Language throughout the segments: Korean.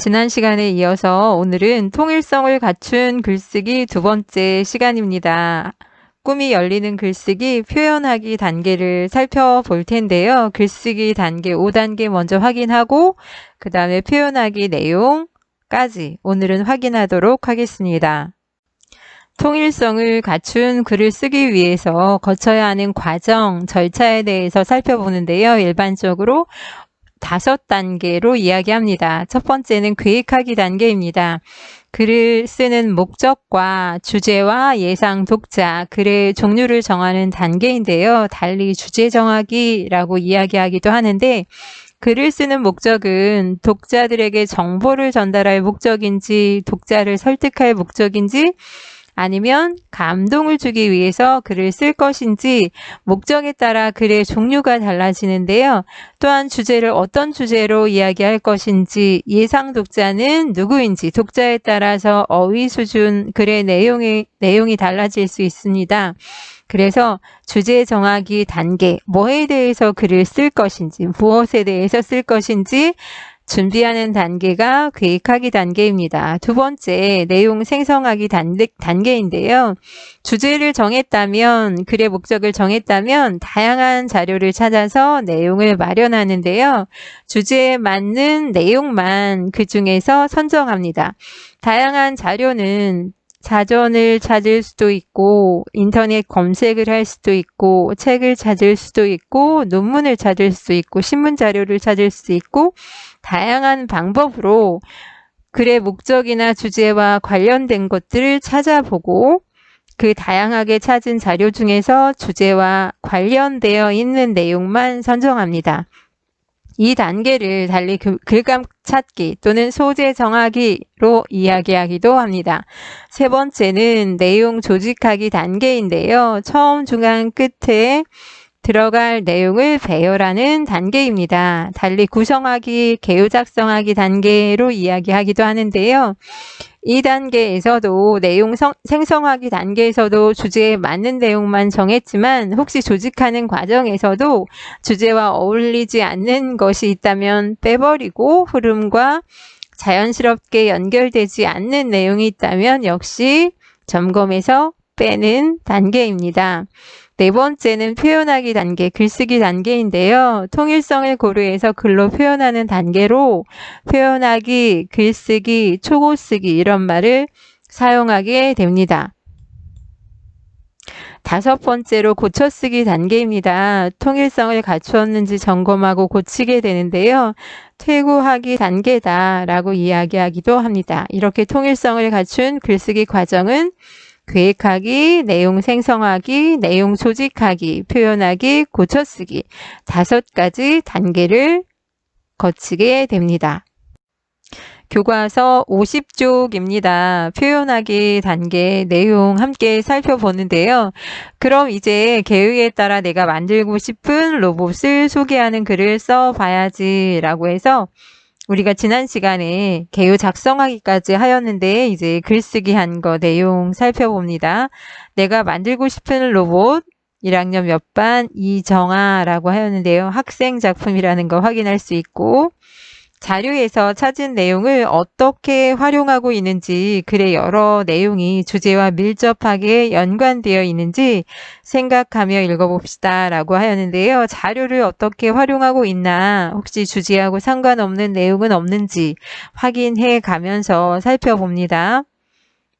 지난 시간에 이어서 오늘은 통일성을 갖춘 글쓰기 두 번째 시간입니다. 꿈이 열리는 글쓰기 표현하기 단계를 살펴볼 텐데요. 글쓰기 단계 5단계 먼저 확인하고 그 다음에 표현하기 내용까지 오늘은 확인하도록 하겠습니다. 통일성을 갖춘 글을 쓰기 위해서 거쳐야 하는 과정, 절차에 대해서 살펴보는데요. 일반적으로 다섯 단계로 이야기합니다. 첫 번째는 계획하기 단계입니다. 글을 쓰는 목적과 주제와 예상 독자, 글의 종류를 정하는 단계인데요. 달리 주제 정하기라고 이야기하기도 하는데, 글을 쓰는 목적은 독자들에게 정보를 전달할 목적인지, 독자를 설득할 목적인지, 아니면 감동을 주기 위해서 글을 쓸 것인지 목적에 따라 글의 종류가 달라지는데요. 또한 주제를 어떤 주제로 이야기할 것인지 예상 독자는 누구인지 독자에 따라서 어휘 수준 글의 내용이 내용이 달라질 수 있습니다. 그래서 주제 정하기 단계, 뭐에 대해서 글을 쓸 것인지, 무엇에 대해서 쓸 것인지 준비하는 단계가 계획하기 단계입니다. 두 번째, 내용 생성하기 단계, 단계 인데요. 주제를 정했다면, 글의 목적을 정했다면, 다양한 자료를 찾아서 내용을 마련하는데요. 주제에 맞는 내용만 그 중에서 선정합니다. 다양한 자료는 자전을 찾을 수도 있고, 인터넷 검색을 할 수도 있고, 책을 찾을 수도 있고, 논문을 찾을 수도 있고, 신문 자료를 찾을 수 있고, 다양한 방법으로 글의 목적이나 주제와 관련된 것들을 찾아보고 그 다양하게 찾은 자료 중에서 주제와 관련되어 있는 내용만 선정합니다. 이 단계를 달리 글감 찾기 또는 소재 정하기로 이야기하기도 합니다. 세 번째는 내용 조직하기 단계인데요. 처음, 중간, 끝에 들어갈 내용을 배열하는 단계입니다. 달리 구성하기, 개요 작성하기 단계로 이야기하기도 하는데요. 이 단계에서도 내용 성, 생성하기 단계에서도 주제에 맞는 내용만 정했지만 혹시 조직하는 과정에서도 주제와 어울리지 않는 것이 있다면 빼버리고 흐름과 자연스럽게 연결되지 않는 내용이 있다면 역시 점검해서 빼는 단계입니다. 네 번째는 표현하기 단계, 글쓰기 단계인데요. 통일성을 고려해서 글로 표현하는 단계로 표현하기, 글쓰기, 초고쓰기 이런 말을 사용하게 됩니다. 다섯 번째로 고쳐쓰기 단계입니다. 통일성을 갖추었는지 점검하고 고치게 되는데요. 퇴고하기 단계다라고 이야기하기도 합니다. 이렇게 통일성을 갖춘 글쓰기 과정은 계획하기, 내용 생성하기, 내용 조직하기, 표현하기, 고쳐쓰기 다섯 가지 단계를 거치게 됩니다. 교과서 50쪽입니다. 표현하기 단계 내용 함께 살펴보는데요. 그럼 이제 계획에 따라 내가 만들고 싶은 로봇을 소개하는 글을 써봐야지 라고 해서 우리가 지난 시간에 개요 작성하기까지 하였는데 이제 글쓰기 한 거 내용 살펴봅니다. 내가 만들고 싶은 로봇 1학년 몇 반 이정아라고 하였는데요. 학생 작품이라는 거 확인할 수 있고 자료에서 찾은 내용을 어떻게 활용하고 있는지 글의 여러 내용이 주제와 밀접하게 연관되어 있는지 생각하며 읽어봅시다 라고 하였는데요. 자료를 어떻게 활용하고 있나 혹시 주제하고 상관없는 내용은 없는지 확인해 가면서 살펴봅니다.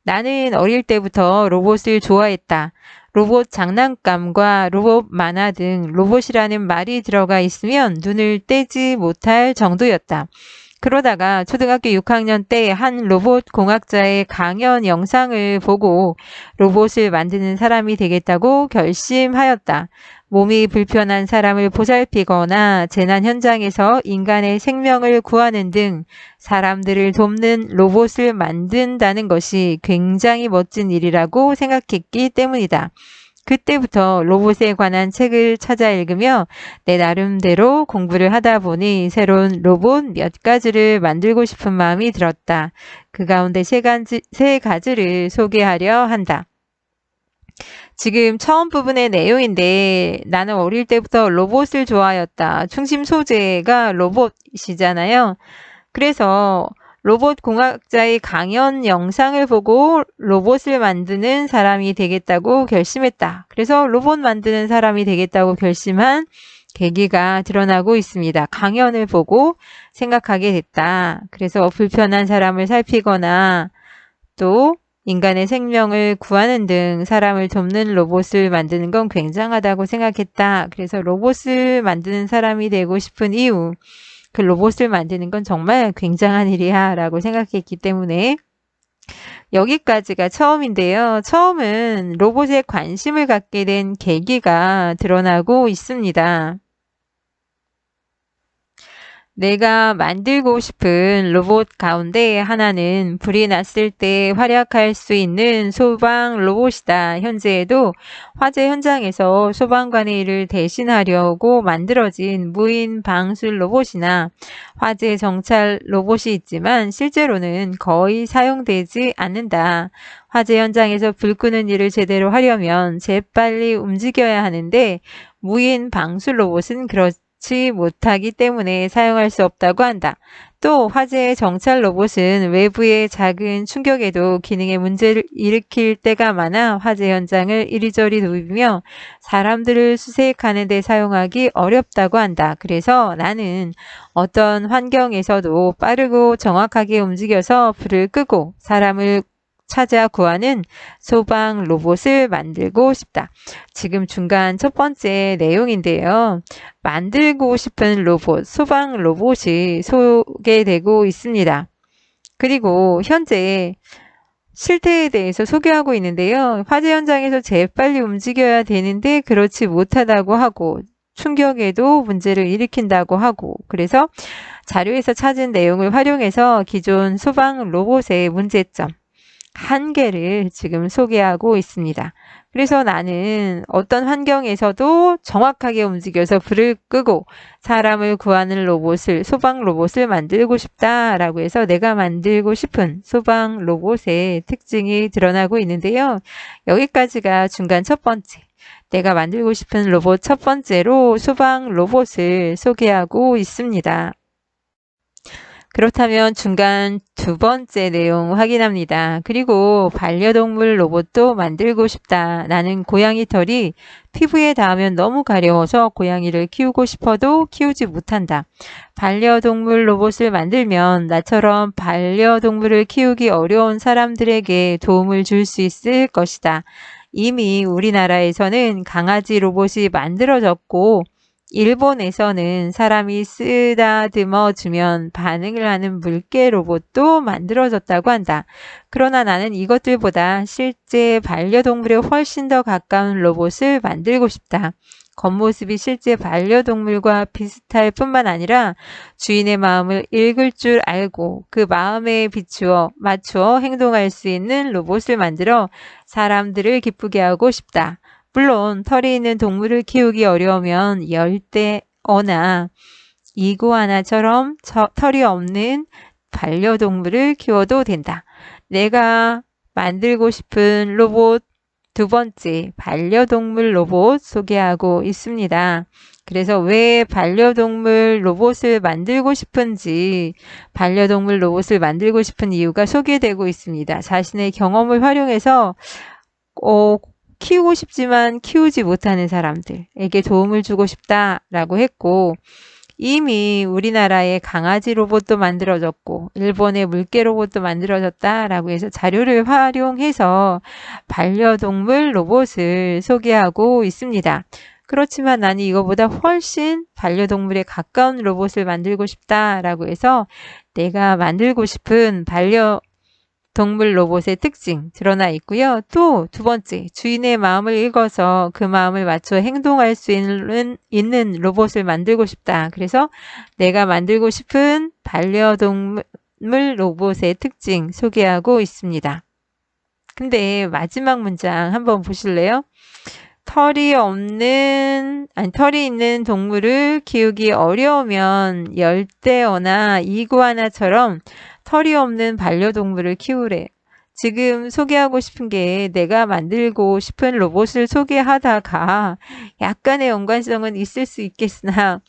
나는 어릴 때부터 로봇을 좋아했다. 로봇 장난감과 로봇 만화 등 로봇이라는 말이 들어가 있으면 눈을 떼지 못할 정도였다. 그러다가 초등학교 6학년 때 한 로봇 공학자의 강연 영상을 보고 로봇을 만드는 사람이 되겠다고 결심하였다. 몸이 불편한 사람을 보살피거나 재난 현장에서 인간의 생명을 구하는 등 사람들을 돕는 로봇을 만든다는 것이 굉장히 멋진 일이라고 생각했기 때문이다. 그때부터 로봇에 관한 책을 찾아 읽으며 내 나름대로 공부를 하다 보니 새로운 로봇 몇 가지를 만들고 싶은 마음이 들었다. 그 가운데 세 가지, 세 가지를 소개하려 한다. 지금 처음 부분의 내용인데 나는 어릴 때부터 로봇을 좋아하였다. 중심 소재가 로봇이잖아요. 그래서 로봇 공학자의 강연 영상을 보고 로봇을 만드는 사람이 되겠다고 결심했다. 그래서 로봇 만드는 사람이 되겠다고 결심한 계기가 드러나고 있습니다. 강연을 보고 생각하게 됐다. 그래서 불편한 사람을 살피거나 또 인간의 생명을 구하는 등 사람을 돕는 로봇을 만드는 건 굉장하다고 생각했다. 그래서 로봇을 만드는 사람이 되고 싶은 이유, 그 로봇을 만드는 건 정말 굉장한 일이야 라고 생각했기 때문에 여기까지가 처음인데요. 처음은 로봇에 관심을 갖게 된 계기가 드러나고 있습니다. 내가 만들고 싶은 로봇 가운데 하나는 불이 났을 때 활약할 수 있는 소방 로봇이다. 현재에도 화재 현장에서 소방관의 일을 대신하려고 만들어진 무인 방술 로봇이나 화재 정찰 로봇이 있지만 실제로는 거의 사용되지 않는다. 화재 현장에서 불 끄는 일을 제대로 하려면 재빨리 움직여야 하는데 무인 방술 로봇은 그렇지 지 못하기 때문에 사용할 수 없다고 한다. 또 화재의 정찰 로봇은 외부의 작은 충격에도 기능에 문제를 일으킬 때가 많아 화재 현장을 이리저리 누비며 사람들을 수색하는 데 사용하기 어렵다고 한다. 그래서 나는 어떤 환경에서도 빠르고 정확하게 움직여서 불을 끄고 사람을 찾아 구하는 소방 로봇을 만들고 싶다. 지금 중간 첫 번째 내용인데요. 만들고 싶은 로봇, 소방 로봇이 소개되고 있습니다. 그리고 현재 실태에 대해서 소개하고 있는데요. 화재 현장에서 재빨리 움직여야 되는데 그렇지 못하다고 하고 충격에도 문제를 일으킨다고 하고 그래서 자료에서 찾은 내용을 활용해서 기존 소방 로봇의 문제점, 한계를 지금 소개하고 있습니다. 그래서 나는 어떤 환경에서도 정확하게 움직여서 불을 끄고 사람을 구하는 로봇을, 소방 로봇을 만들고 싶다라고 해서 내가 만들고 싶은 소방 로봇의 특징이 드러나고 있는데요. 여기까지가 중간 첫 번째. 내가 만들고 싶은 로봇 첫 번째로 소방 로봇을 소개하고 있습니다. 그렇다면 중간 두 번째 내용 확인합니다. 그리고 반려동물 로봇도 만들고 싶다. 나는 고양이 털이 피부에 닿으면 너무 가려워서 고양이를 키우고 싶어도 키우지 못한다. 반려동물 로봇을 만들면 나처럼 반려동물을 키우기 어려운 사람들에게 도움을 줄 수 있을 것이다. 이미 우리나라에서는 강아지 로봇이 만들어졌고 일본에서는 사람이 쓰다듬어 주면 반응을 하는 물개 로봇도 만들어졌다고 한다. 그러나 나는 이것들보다 실제 반려동물에 훨씬 더 가까운 로봇을 만들고 싶다. 겉모습이 실제 반려동물과 비슷할 뿐만 아니라 주인의 마음을 읽을 줄 알고 그 마음에 비추어 맞추어 행동할 수 있는 로봇을 만들어 사람들을 기쁘게 하고 싶다. 물론 털이 있는 동물을 키우기 어려우면 열대어나 이구아나처럼 털이 없는 반려동물을 키워도 된다. 내가 만들고 싶은 로봇 두 번째 반려동물 로봇 소개하고 있습니다. 그래서 왜 반려동물 로봇을 만들고 싶은지 반려동물 로봇을 만들고 싶은 이유가 소개되고 있습니다. 자신의 경험을 활용해서 어, 키우고 싶지만 키우지 못하는 사람들에게 도움을 주고 싶다라고 했고 이미 우리나라에 강아지 로봇도 만들어졌고 일본의 물개 로봇도 만들어졌다라고 해서 자료를 활용해서 반려동물 로봇을 소개하고 있습니다. 그렇지만 나는 이거보다 훨씬 반려동물에 가까운 로봇을 만들고 싶다라고 해서 내가 만들고 싶은 반려 동물 로봇의 특징 드러나 있고요. 또 두 번째, 주인의 마음을 읽어서 그 마음을 맞춰 행동할 수 있는, 있는 로봇을 만들고 싶다. 그래서 내가 만들고 싶은 반려동물 로봇의 특징 소개하고 있습니다. 근데 마지막 문장 한번 보실래요? 털이 없는, 아니, 털이 있는 동물을 키우기 어려우면 열대어나 이구아나처럼 털이 없는 반려동물을 키우래. 지금 소개하고 싶은 게 내가 만들고 싶은 로봇을 소개하다가 약간의 연관성은 있을 수 있겠으나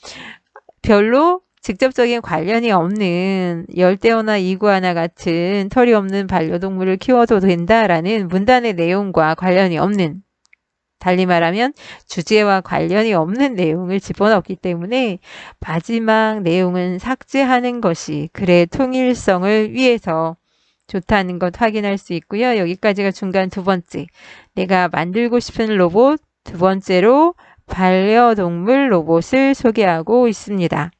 별로 직접적인 관련이 없는 열대어나 이구아나 같은 털이 없는 반려동물을 키워도 된다라는 문단의 내용과 관련이 없는 달리 말하면 주제와 관련이 없는 내용을 집어넣기 때문에 마지막 내용은 삭제하는 것이 글의 통일성을 위해서 좋다는 것 확인할 수 있고요. 여기까지가 중간 두 번째. 내가 만들고 싶은 로봇 두 번째로 반려동물 로봇을 소개하고 있습니다.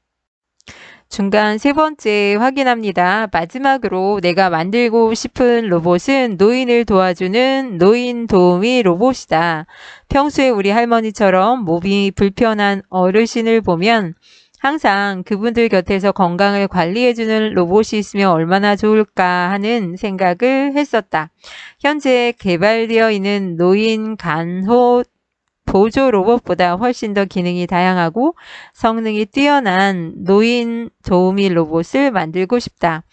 중간 세 번째 확인합니다. 마지막으로 내가 만들고 싶은 로봇은 노인을 도와주는 노인 도우미 로봇이다. 평소에 우리 할머니처럼 몸이 불편한 어르신을 보면 항상 그분들 곁에서 건강을 관리해주는 로봇이 있으면 얼마나 좋을까 하는 생각을 했었다. 현재 개발되어 있는 노인 간호 보조 로봇보다 훨씬 더 기능이 다양하고 성능이 뛰어난 노인 도우미 로봇을 만들고 싶다.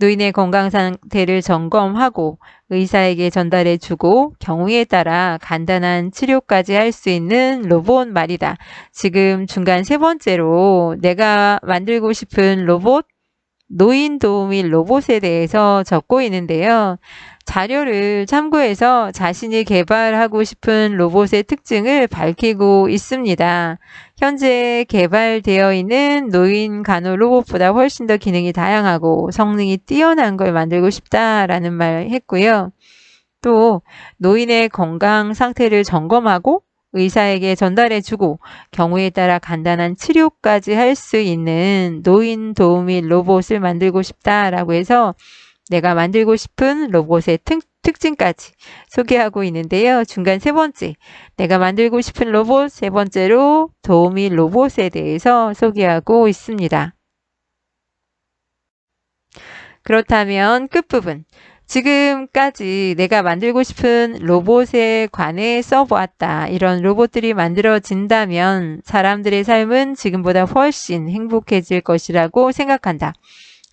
노인의 건강 상태를 점검하고 의사에게 전달해 주고 경우에 따라 간단한 치료까지 할 수 있는 로봇 말이다. 지금 중간 세 번째로 내가 만들고 싶은 로봇 노인 도우미 로봇에 대해서 적고 있는데요. 자료를 참고해서 자신이 개발하고 싶은 로봇의 특징을 밝히고 있습니다. 현재 개발되어 있는 노인 간호 로봇보다 훨씬 더 기능이 다양하고 성능이 뛰어난 걸 만들고 싶다라는 말 했고요. 또 노인의 건강 상태를 점검하고 의사에게 전달해주고 경우에 따라 간단한 치료까지 할 수 있는 노인 도우미 로봇을 만들고 싶다라고 해서 내가 만들고 싶은 로봇의 특, 특징까지 소개하고 있는데요. 중간 세 번째, 내가 만들고 싶은 로봇 세 번째로 도우미 로봇에 대해서 소개하고 있습니다. 그렇다면 끝부분. 지금까지 내가 만들고 싶은 로봇에 관해 써보았다. 이런 로봇들이 만들어진다면 사람들의 삶은 지금보다 훨씬 행복해질 것이라고 생각한다.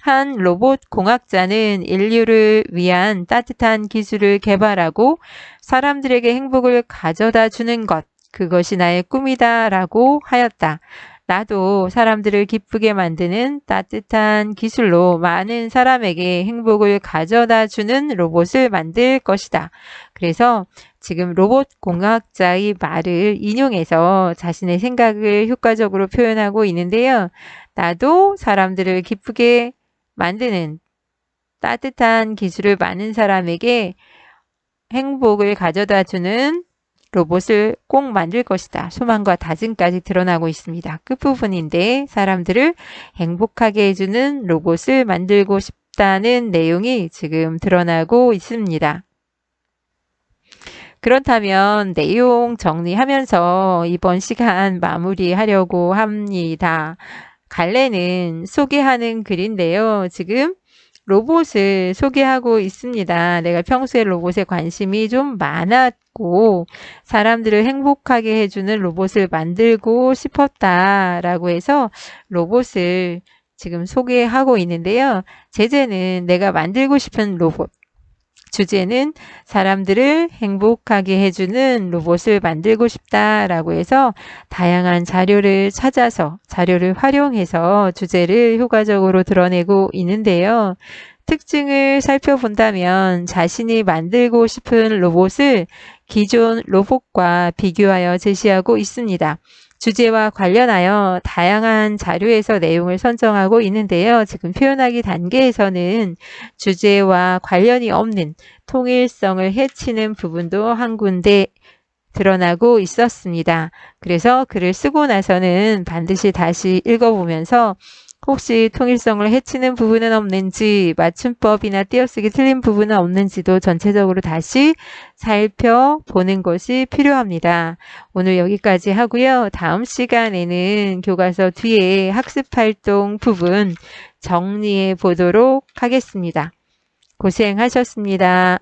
한 로봇 공학자는 인류를 위한 따뜻한 기술을 개발하고 사람들에게 행복을 가져다 주는 것, 그것이 나의 꿈이다 라고 하였다. 나도 사람들을 기쁘게 만드는 따뜻한 기술로 많은 사람에게 행복을 가져다 주는 로봇을 만들 것이다. 그래서 지금 로봇 공학자의 말을 인용해서 자신의 생각을 효과적으로 표현하고 있는데요. 나도 사람들을 기쁘게 만드는 따뜻한 기술을 많은 사람에게 행복을 가져다 주는 로봇을 꼭 만들 것이다. 소망과 다짐까지 드러나고 있습니다. 끝부분인데 사람들을 행복하게 해주는 로봇을 만들고 싶다는 내용이 지금 드러나고 있습니다. 그렇다면 내용 정리하면서 이번 시간 마무리하려고 합니다. 갈래는 소개하는 글인데요. 지금 로봇을 소개하고 있습니다. 내가 평소에 로봇에 관심이 좀 많았고 사람들을 행복하게 해주는 로봇을 만들고 싶었다라고 해서 로봇을 지금 소개하고 있는데요. 제재는 내가 만들고 싶은 로봇. 주제는 사람들을 행복하게 해주는 로봇을 만들고 싶다라고 해서 다양한 자료를 찾아서 자료를 활용해서 주제를 효과적으로 드러내고 있는데요. 특징을 살펴본다면 자신이 만들고 싶은 로봇을 기존 로봇과 비교하여 제시하고 있습니다. 주제와 관련하여 다양한 자료에서 내용을 선정하고 있는데요. 지금 표현하기 단계에서는 주제와 관련이 없는 통일성을 해치는 부분도 한 군데 드러나고 있었습니다. 그래서 글을 쓰고 나서는 반드시 다시 읽어보면서 혹시 통일성을 해치는 부분은 없는지 맞춤법이나 띄어쓰기 틀린 부분은 없는지도 전체적으로 다시 살펴보는 것이 필요합니다. 오늘 여기까지 하고요. 다음 시간에는 교과서 뒤에 학습활동 부분 정리해 보도록 하겠습니다. 고생하셨습니다.